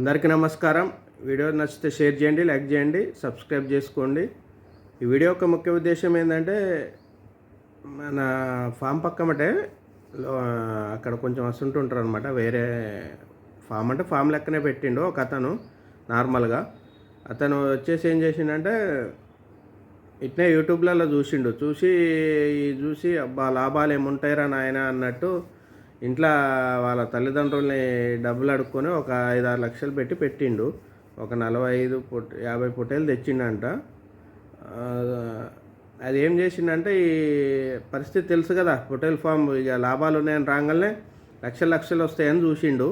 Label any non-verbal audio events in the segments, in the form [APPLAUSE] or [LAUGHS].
అందరికీ నమస్కారం. వీడియో నచ్చితే షేర్ చేయండి లైక్ చేయండి సబ్స్క్రైబ్ చేసుకోండి. ఈ వీడియో యొక్క ముఖ్య ఉద్దేశం ఏంటంటే మన ఫామ్ పక్కమటే అక్కడ కొంచెం వస్తుంటుంటారు అనమాట వేరే ఫామ్ అంటే ఫామ్ లెక్కనే పెట్టిండు ఒక అతను నార్మల్గా. అతను వచ్చేసి ఏం చేసిండంటే ఇట్నే యూట్యూబ్లలో చూసిండు. చూసి చూసి అబ్బా లాభాలు ఏముంటాయిరా నాయన అన్నట్టు ఇంట్లో వాళ్ళ తల్లిదండ్రుల్ని డబ్బులు అడుక్కొని ఒక ఐదు ఆరు లక్షలు పెట్టి పెట్టిండు. ఒక నలభై ఐదు పొట్ యాభై పొట్టేలు తెచ్చిండంట. అది ఏం చేసిండంటే ఈ పరిస్థితి తెలుసు కదా హోటల్ ఫామ్ ఇక లాభాలు ఉన్నాయని రాగానే లక్షల లక్షలు వస్తాయని చూసిండు.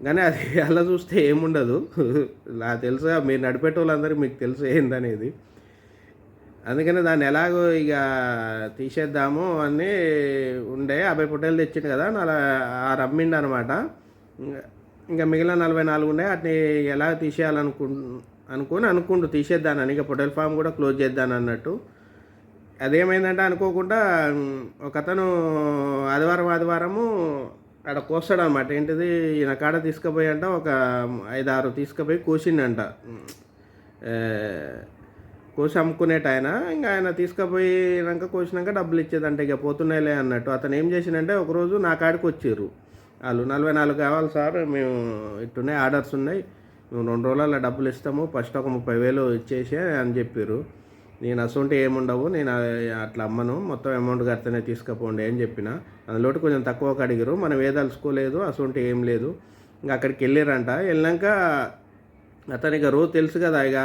కానీ అది [LAUGHS] అలా చూస్తే ఏముండదు. [LAUGHS] నాకు తెలుసుగా మీరు నడిపేటోళ్ళందరికీ మీకు తెలుసు ఏందనేది. అందుకని దాన్ని ఎలాగో ఇక తీసేద్దాము అని ఉండే యాభై పుట్టేలు తెచ్చిండు కదా అలా రమ్మిండు అనమాట ఇంకా మిగిలిన నలభై నాలుగు ఉండే వాటిని ఎలా తీసేయాలనుకు అనుకుని అనుకుంటూ తీసేద్దానని. ఇక పొటల్ ఫామ్ కూడా క్లోజ్ చేద్దాను అన్నట్టు. అదేమైందంటే అనుకోకుండా ఒక అతను ఆదివారం ఆదివారము అక్కడ కోస్తాడు అనమాట ఏంటిది? ఈయన కాడ తీసుకుపోయి అంట ఒక ఐదు ఆరు తీసుకుపోయి కూసిండంట. కోసి అమ్ముకునేట ఆయన ఇంకా ఆయన తీసుకుపోయినాక కోసినాక డబ్బులు ఇచ్చేదంటే ఇక పోతున్నాయిలే అన్నట్టు. అతను ఏం చేసిందంటే ఒకరోజు నా కాడికి వచ్చారు. వాళ్ళు నలభై నాలుగు కావాలి సార్ మేము ఇట్టున్నాయి ఆర్డర్స్ ఉన్నాయి. మేము రెండు రోజులలో డబ్బులు ఇస్తాము ఫస్ట్ ఒక ముప్పై వేలు ఇచ్చేసి అని చెప్పారు. నేను అసొంటి ఏముండవు నేను అట్లా అమ్మను మొత్తం అమౌంట్ కడితేనే తీసుకుపోండి అని చెప్పిన. అందులోటి కొంచెం తక్కువ అడిగారు మనం ఏ తలుసుకోలేదు అసొంటి ఏం లేదు. ఇంకా అక్కడికి వెళ్ళారంట. వెళ్ళాక అతనికి రోజు తెలుసు కదా ఇక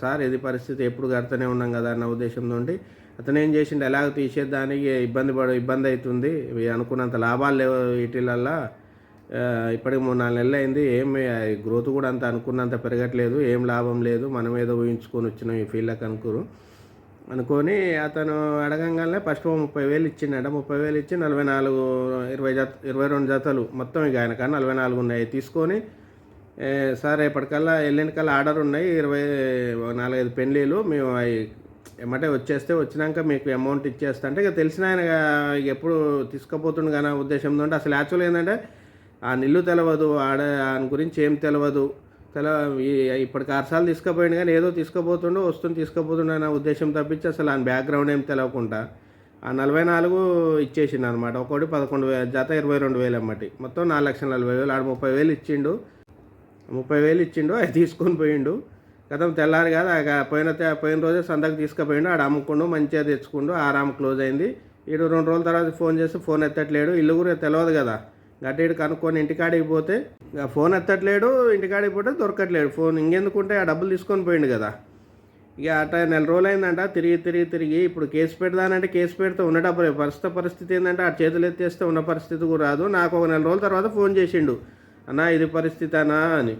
సార్ ఇది పరిస్థితి ఎప్పుడు కడుతూనే ఉన్నాం కదా అన్న ఉద్దేశంతో అతను ఏం చేసిండు ఎలాగ తీసేదానికి ఇబ్బంది పడ ఇబ్బంది అవుతుంది. అనుకున్నంత లాభాలు లేవు వీటిలల్లా. ఇప్పటికి మూడు నాలుగు నెలలు అయింది ఏం గ్రోత్ కూడా అంత అనుకున్నంత పెరగట్లేదు ఏం లాభం లేదు మనం ఏదో ఊహించుకొని వచ్చినాం ఈ ఫీల్డ్కి అనుకురు. అనుకొని అతను అడగంగానే ఫస్ట్ ముప్పై వేలు ఇచ్చిండట ముప్పై వేలు ఇచ్చి నలభై నాలుగు ఇరవై జత ఇరవై రెండు జతలు మొత్తం ఇక ఆయన కానీ నలభై నాలుగు ఉన్నాయి తీసుకొని సార్ రేపటికల్లా ఎల్లుండికల్లా ఆర్డర్ ఉన్నాయి. ఇరవై నాలుగైదు పెళ్ళిళ్ళు. మేము అవి ఏమంటే వచ్చేస్తే వచ్చినాక మీకు అమౌంట్ ఇచ్చేస్తా అంటే ఇక తెలిసిన ఆయన ఇక ఎప్పుడు తీసుకుపోతుండు కానీ ఉద్దేశంతో ఉంటే అసలు యాక్చువల్ ఏంటంటే ఆ నిల్లు తెలవదు ఆడ దాని గురించి ఏం తెలియదు తెల ఈ- ఇప్పటికి ఆరుసార్లు తీసుకుపోయిండు కానీ ఏదో తీసుకుపోతుండో వస్తుంది తీసుకుపోతుండే అన్న ఉద్దేశం తప్పించి అసలు ఆయన బ్యాక్గ్రౌండ్ ఏం తెలియకుండా ఆ నలభై నాలుగు ఇచ్చేసిండు అనమాట ఒకటి పదకొండు వేల జత ఇరవై రెండు వేలు అమ్మటి. మొత్తం నాలుగు లక్షల నలభై వేలు ఆడ ముప్పై వేలు ఇచ్చిండు. ముప్పై వేలు ఇచ్చిండు అది తీసుకొని పోయిండు. గతం తెల్లారి కాదు ఆ పోయిన పోయిన రోజే సందకు తీసుకుపోయిండు ఆడ అమ్ముకుండు మంచిగా తెచ్చుకుండు ఆరామ్ క్లోజ్ అయింది. ఈడు రెండు రోజుల తర్వాత ఫోన్ చేస్తే ఫోన్ ఎత్తట్లేడు ఇల్లు కూడా తెలియదు కదా. గట్టిడు కనుక్కొని ఇంటికాడికి పోతే ఫోన్ ఎత్తట్లేడు ఇంటికాడికి పోతే దొరకట్లేడు. ఫోన్ ఇంకెందుకుంటే ఆ డబ్బులు తీసుకొని పోయిండు కదా. ఇక అట నెల రోజులు అయిందంట తిరిగి తిరిగి తిరిగి ఇప్పుడు కేసు పెడదానంటే కేసు పెడితే ఉన్న డబ్బులు ప్రస్తుత పరిస్థితి ఏంటంటే ఆ చేతులు ఎత్తేస్తే ఉన్న పరిస్థితి కూడా రాదు. నాకు ఒక నెల రోజుల తర్వాత ఫోన్ చేసిండు. అన్నా ఇది పరిస్థితి అని.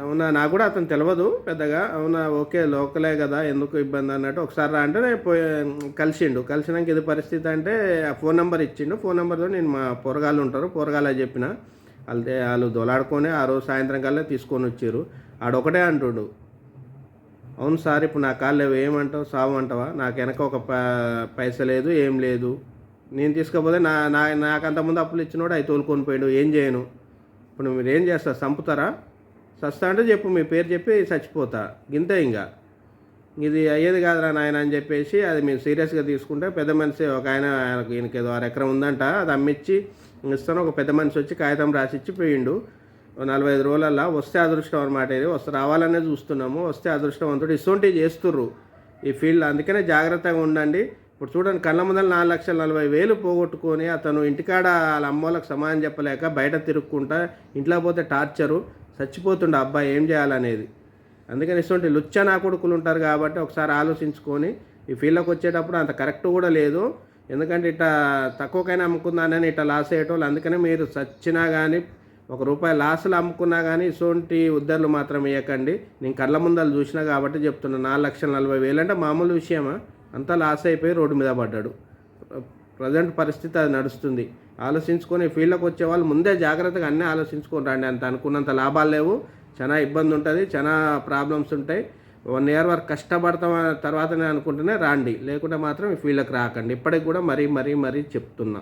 అవునా నాకు కూడా అతను తెలియదు పెద్దగా. అవునా ఓకే లోకలే కదా ఎందుకు ఇబ్బంది అన్నట్టు. ఒకసారి రా అంటే నేను పోయి కలిసిండు. కలిసినాక ఇది పరిస్థితి అంటే ఆ ఫోన్ నెంబర్ ఇచ్చిండు. ఫోన్ నెంబర్తో నేను మా పొరగాళ్ళు ఉంటారు. పోరగాళ్ళ చెప్పిన. వాళ్ళు వాళ్ళు దొలాడుకొని ఆ రోజు సాయంత్రం కల్లా తీసుకొని వచ్చారు ఆడొకటే అంటుడు. అవును సార్ ఇప్పుడు నా కాళ్ళు ఏమంటావు? సావు అంటావా? నాకు వెనక ఒక ప- పైస లేదు ఏం లేదు. నేను తీసుకపోతే నా నా నాకు అంతకుముందు అప్పులు ఇచ్చినోడు అవి తోలుకొని పోయాడు ఏం చేయను. ఇప్పుడు మీరు ఏం చేస్తారు చంపుతారా? సస్తా అంటే చెప్పు మీ పేరు చెప్పి చచ్చిపోతా గింతే ఇంకా ఇది అయ్యేది కాదురా నాయన అని చెప్పేసి అది మీరు సీరియస్గా తీసుకుంటే పెద్ద మనిషి ఒక ఆయన ఆయనకు ఈయనకి ఏదో ఆరు ఎకరం ఉందంట అది అమ్మిచ్చి ఇస్తాను ఒక పెద్ద మనిషి వచ్చి కాగితం రాసిచ్చి పోయిండు. నలభై ఐదు రోజులల్లో వస్తే అదృష్టం అనమాట ఇది వస్తే రావాలనే చూస్తున్నాము వస్తే అదృష్టవంతుడు ఇసొంటివి చేస్తుర్రు ఈ ఫీల్డ్ అందుకనే జాగ్రత్తగా ఉండండి. ఇప్పుడు చూడండి కళ్ళ ముందర నాలుగు లక్షల నలభై వేలు పోగొట్టుకొని అతను ఇంటికాడ వాళ్ళ అమ్మోళ్ళకి సమానం చెప్పలేక బయట తిరుక్కుంటా ఇంట్లో పోతే టార్చరు చచ్చిపోతుండే అబ్బాయి ఏం చేయాలనేది. అందుకని ఇటువంటి లుచ్చ నా కొడుకులు ఉంటారు కాబట్టి ఒకసారి ఆలోచించుకొని ఈ ఫీల్డ్లోకి వచ్చేటప్పుడు అంత కరెక్ట్ కూడా లేదు. ఎందుకంటే ఇట్లా తక్కువకైనా అమ్ముకుందానని ఇట్లా లాస్ అయ్యేటోళ్ళు అందుకనే మీరు చచ్చినా కానీ ఒక రూపాయి లాస్లు అమ్ముకున్నా కానీ ఇటువంటి ఉద్దర్లు మాత్రం వేయకండి. నేను కళ్ళ ముందలు చూసినా కాబట్టి చెప్తున్నా నాలుగు లక్షల నలభై వేలు అంటే మామూలు విషయమా? అంతా లాస్ అయిపోయి రోడ్డు మీద పడ్డాడు. ప్రజెంట్ పరిస్థితి అది నడుస్తుంది. ఆలోచించుకొని ఫీల్డ్లోకి వచ్చే వాళ్ళు ముందే జాగ్రత్తగా అన్నీ ఆలోచించుకొని రండి. అంత అనుకున్నంత లాభాలు లేవు. చాలా ఇబ్బంది ఉంటుంది చాలా ప్రాబ్లమ్స్ ఉంటాయి. వన్ ఇయర్ వరకు కష్టపడతాం తర్వాతనే అనుకుంటేనే రాండి. లేకుంటే మాత్రం ఈ ఫీల్డ్కి రాకండి. ఇప్పటికి కూడా మరీ మరీ మరీ చెప్తున్నా.